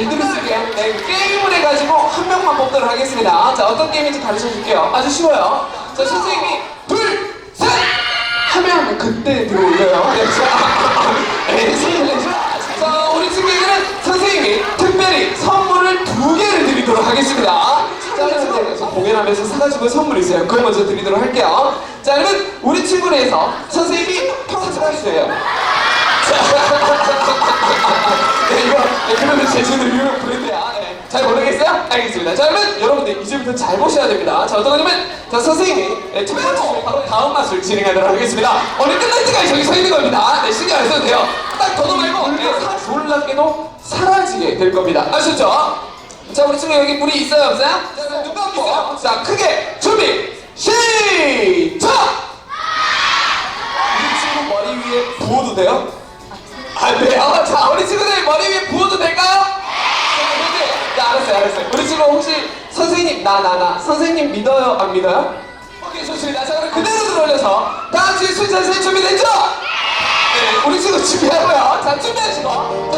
잘 들으실게요. 네, 게임을 해가지고 한 명만 뽑도록 하겠습니다. 자, 어떤 게임인지 가르쳐 줄게요. 아주 쉬워요. 자, 선생님이 둘, 셋! 하면 그때 들어올려요. 네, 자, 네, 선생님. 자, 우리 친구에게는 선생님이 특별히 선물을 두 개를 드리도록 하겠습니다. 자, 우리 친구에서 공연하면서 사가지고 선물 있어요. 그거 먼저 드리도록 할게요. 자, 그러면 우리 친구를 해서 선생님이 평생 할수예요 그러면 제주도 유명 브랜드야. 네. 잘 모르겠어요? 알겠습니다. 자, 그러면 여러분들 이제부터 잘 보셔야 됩니다. 자, 어떤 거냐면, 자, 선생님이 네, 첫 번째 줄 바로 다음 맛을 진행하도록 하겠습니다. 오늘 끝날 때까지 저기 서 있는 겁니다. 네, 신경 안 써도 돼요. 딱 걷어 말고, 네, 사, 놀랍게도 사라지게 될 겁니다. 아셨죠? 자, 우리 친구 여기 물이 있어요, 없어요? 자, 누가 있어요? 자, 크게 준비, 시작! 우리 친구 머리 위에 부어도 돼요? 안 돼요? 자, 우리 친구 친구 혹시 선생님, 나, 나, 나. 선생님 믿어요? 안 믿어요? 오케이, 좋습니다. 자, 그럼 그대로 들어올려서 다 같이 술잔 세 준비됐죠? 네, 우리 친구 준비하고요. 자, 준비하시고.